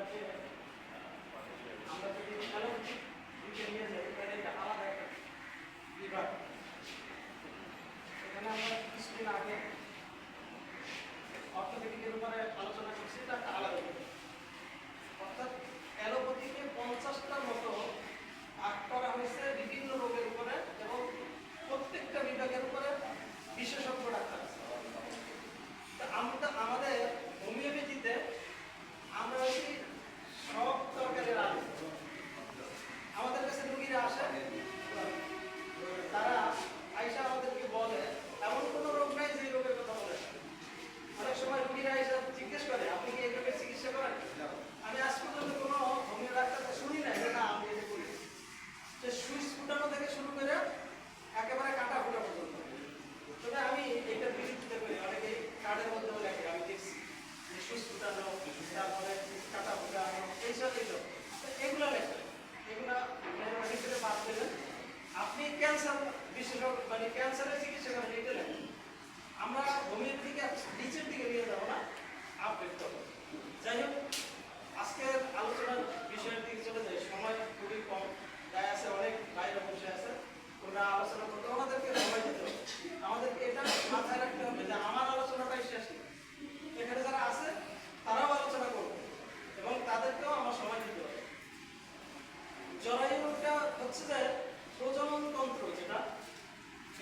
Thank you. তারপরে কাটা ভুটা এইসব এইসব এগুলো লেখেন এগুলো বাদ দেবেন আপনি ক্যান্সার বিশেষজ্ঞ মানে ক্যান্সারের চিকিৎসা করেন এটা আমরা ভূমির দিকে, নিচের দিকে নিয়ে যাব না আপডেট করব। যাই হোক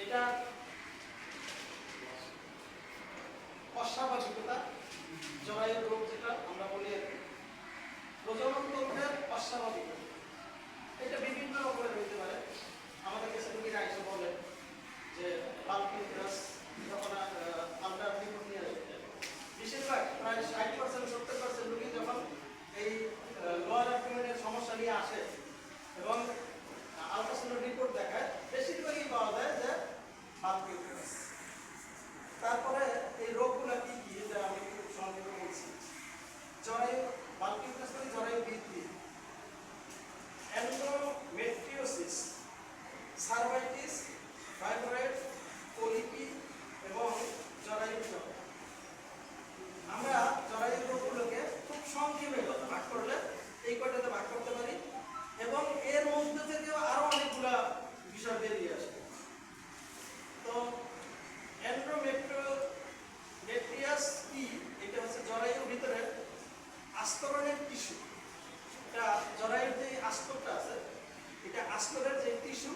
এটা অস্বাভাবিকতা জরায়ু রোগ যেটা আমরা বলি প্রজনন তন্ত্রের অস্বাভাবিকতা। এবং এর মধ্যে থেকেও আরও অনেকগুলা বিষয় বেরিয়ে আসে। তো অ্যান্ড্রোমেট্রোমেট্রিয়াস কি e, এটা হচ্ছে জরায়ুর ভিতরে আস্তরণের টিস্যু এটা জরায়ুর যে আস্তরটা আছে, এটা আস্তরের যে টিস্যু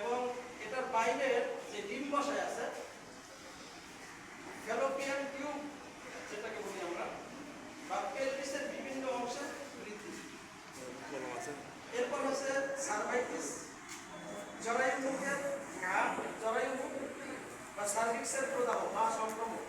এবং এটার বাইরের যে ডিম ডিম্বাশয় আছে সার্ভিক্সের প্রদাহ বা সংক্রমণ